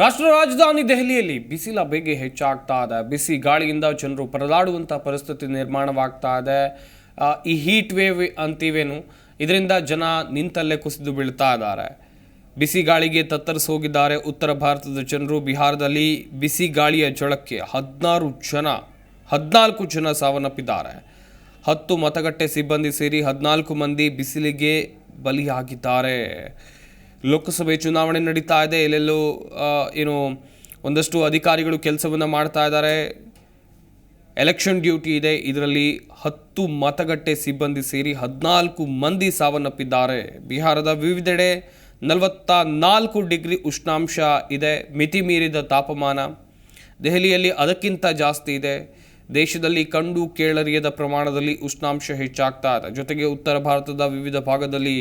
ರಾಷ್ಟ್ರ ರಾಜಧಾನಿ ದೆಹಲಿಯಲ್ಲಿ ಬಿಸಿಲ ಬೇಗೆ ಹೆಚ್ಚಾಗ್ತಾ ಇದೆ. ಬಿಸಿ ಗಾಳಿಯಿಂದ ಜನರು ಪರದಾಡುವಂಥ ಪರಿಸ್ಥಿತಿ ನಿರ್ಮಾಣವಾಗ್ತಾ ಇದೆ. ಈ ಹೀಟ್ ವೇವ್ ಅಂತೀವೇನು? ಇದರಿಂದ ಜನ ನಿಂತಲ್ಲೇ ಕುಸಿದು ಬೀಳ್ತಾ ಇದ್ದಾರೆ. ಬಿಸಿ ಗಾಳಿಗೆ ತತ್ತರಿಸಿ ಹೋಗಿದ್ದಾರೆ ಉತ್ತರ ಭಾರತದ ಜನರು. ಬಿಹಾರದಲ್ಲಿ ಬಿಸಿ ಗಾಳಿಯ ಝಳಕ್ಕೆ ಹದಿನಾರು ಜನ, ಹದಿನಾಲ್ಕು ಜನ ಸಾವನ್ನಪ್ಪಿದ್ದಾರೆ. ಹತ್ತು ಮತಗಟ್ಟೆ ಸಿಬ್ಬಂದಿ ಸೇರಿ ಹದಿನಾಲ್ಕು ಮಂದಿ ಬಿಸಿಲಿಗೆ ಬಲಿಯಾಗಿದ್ದಾರೆ. ಲೋಕಸಭೆ ಚುನಾವಣೆ ನಡೀತಾ ಇದೆ, ಎಲ್ಲೆಲ್ಲೋ ಏನು, ಒಂದಷ್ಟು ಅಧಿಕಾರಿಗಳು ಕೆಲಸವನ್ನು ಮಾಡ್ತಾ ಇದ್ದಾರೆ. ಎಲೆಕ್ಷನ್ ಡ್ಯೂಟಿ ಇದೆ, ಇದರಲ್ಲಿ ಹತ್ತು ಮತಗಟ್ಟೆ ಸಿಬ್ಬಂದಿ ಸೇರಿ ಹದಿನಾಲ್ಕು ಮಂದಿ ಸಾವನ್ನಪ್ಪಿದ್ದಾರೆ. ಬಿಹಾರದ ವಿವಿಧೆಡೆ ನಲವತ್ತ ನಾಲ್ಕು ಡಿಗ್ರಿ ಉಷ್ಣಾಂಶ ಇದೆ ಮಿತಿ ಮೀರಿದ ತಾಪಮಾನ. ದೆಹಲಿಯಲ್ಲಿ ಅದಕ್ಕಿಂತ ಜಾಸ್ತಿ ಇದೆ. ದೇಶದಲ್ಲಿ ಕಂಡು ಕೇಳರಿಯದ ಪ್ರಮಾಣದಲ್ಲಿ ಉಷ್ಣಾಂಶ ಹೆಚ್ಚಾಗ್ತಾ ಇದೆ. ಜೊತೆಗೆ ಉತ್ತರ ಭಾರತದ ವಿವಿಧ ಭಾಗದಲ್ಲಿ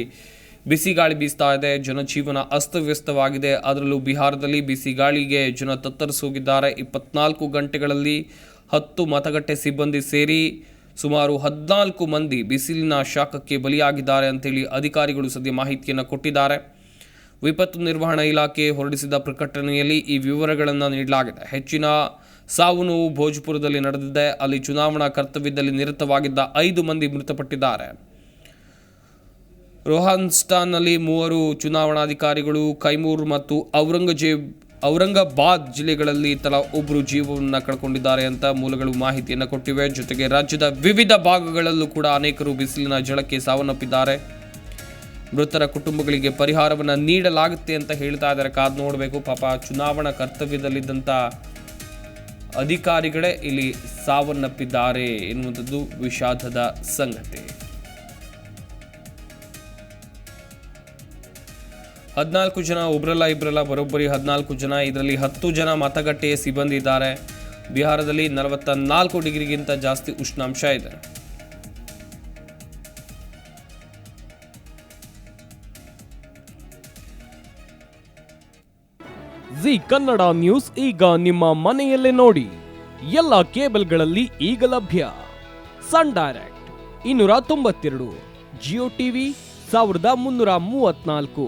ಬಿಸಿ ಗಾಳಿ ಬೀಸ್ತಾ ಇದೆ. ಜನಜೀವನ ಅಸ್ತವ್ಯಸ್ತವಾಗಿದೆ. ಅದರಲ್ಲೂ ಬಿಹಾರದಲ್ಲಿ ಬಿಸಿ ಗಾಳಿಗೆ ಜನ ತತ್ತರಿಸೋಗಿದ್ದಾರೆ. ಇಪ್ಪತ್ನಾಲ್ಕು ಗಂಟೆಗಳಲ್ಲಿ ಹತ್ತು ಮತಗಟ್ಟೆ ಸಿಬ್ಬಂದಿ ಸೇರಿ ಸುಮಾರು ಹದಿನಾಲ್ಕು ಮಂದಿ ಬಿಸಿಲಿನ ಶಾಖಕ್ಕೆ ಬಲಿಯಾಗಿದ್ದಾರೆ ಅಂತೇಳಿ ಅಧಿಕಾರಿಗಳು ಸದ್ಯ ಮಾಹಿತಿಯನ್ನು ಕೊಟ್ಟಿದ್ದಾರೆ. ವಿಪತ್ತು ನಿರ್ವಹಣಾ ಇಲಾಖೆ ಹೊರಡಿಸಿದ ಪ್ರಕಟಣೆಯಲ್ಲಿ ಈ ವಿವರಗಳನ್ನು ನೀಡಲಾಗಿದೆ. ಹೆಚ್ಚಿನ ಸಾವು ನೋವು ಭೋಜ್ಪುರದಲ್ಲಿ ನಡೆದಿದೆ. ಅಲ್ಲಿ ಚುನಾವಣಾ ಕರ್ತವ್ಯದಲ್ಲಿ ನಿರತವಾಗಿದ್ದ ಐದು ಮಂದಿ ಮೃತಪಟ್ಟಿದ್ದಾರೆ. ರೋಹಾನ್ಸ್ಟಾನ್ನಲ್ಲಿ ಮೂವರು ಚುನಾವಣಾಧಿಕಾರಿಗಳು ಕೈಮೂರ್ ಮತ್ತು ಔರಂಗಜೇಬ್, ಔರಂಗಾಬಾದ್ ಜಿಲ್ಲೆಗಳಲ್ಲಿ ತಲಾ ಒಬ್ಬರು ಜೀವವನ್ನು ಕಳ್ಕೊಂಡಿದ್ದಾರೆ ಅಂತ ಮೂಲಗಳು ಮಾಹಿತಿಯನ್ನು ಕೊಟ್ಟಿವೆ. ಜೊತೆಗೆ ರಾಜ್ಯದ ವಿವಿಧ ಭಾಗಗಳಲ್ಲೂ ಕೂಡ ಅನೇಕರು ಬಿಸಿಲಿನ ಜಳಕ್ಕೆ ಸಾವನ್ನಪ್ಪಿದ್ದಾರೆ. ಮೃತರ ಕುಟುಂಬಗಳಿಗೆ ಪರಿಹಾರವನ್ನು ನೀಡಲಾಗುತ್ತೆ ಅಂತ ಹೇಳ್ತಾ ಇದ್ದಾರೆ. ಕಾದು ನೋಡಬೇಕು. ಪಾಪ ಚುನಾವಣಾ ಕರ್ತವ್ಯದಲ್ಲಿದ್ದಂಥ ಅಧಿಕಾರಿಗಳೇ ಇಲ್ಲಿ ಸಾವನ್ನಪ್ಪಿದ್ದಾರೆ ಎನ್ನುವಂಥದ್ದು ವಿಷಾದದ ಸಂಗತಿ. ಹದಿನಾಲ್ಕು ಜನ ಉಬ್ರಲ್ಲ ಇಬ್ರಲ್ಲ ಬರೋಬ್ಬರಿ, ಹದಿನಾಲ್ಕು ಜನ ಇದರಲ್ಲಿ ಹತ್ತು ಜನ ಮತಗಟ್ಟೆಯ ಸಿಬ್ಬಂದಿ ಇದ್ದಾರೆ. ಬಿಹಾರದಲ್ಲಿ ನಲವತ್ತ ನಾಲ್ಕು ಡಿಗ್ರಿಗಿಂತ ಜಾಸ್ತಿ ಉಷ್ಣಾಂಶ ಇದೆ. ಜಿ ಕನ್ನಡ ನ್ಯೂಸ್ ಈಗ ನಿಮ್ಮ ಮನೆಯಲ್ಲೇ ನೋಡಿ. ಎಲ್ಲ ಕೇಬಲ್ಗಳಲ್ಲಿ ಈಗ ಲಭ್ಯ. ಸನ್ ಡೈರೆಕ್ಟ್ ಇನ್ನೂರ ತೊಂಬತ್ತೆರಡು, ಜಿಯೋ ಟಿವಿ ಸಾವಿರದ ಮುನ್ನೂರ ಮೂವತ್ನಾಲ್ಕು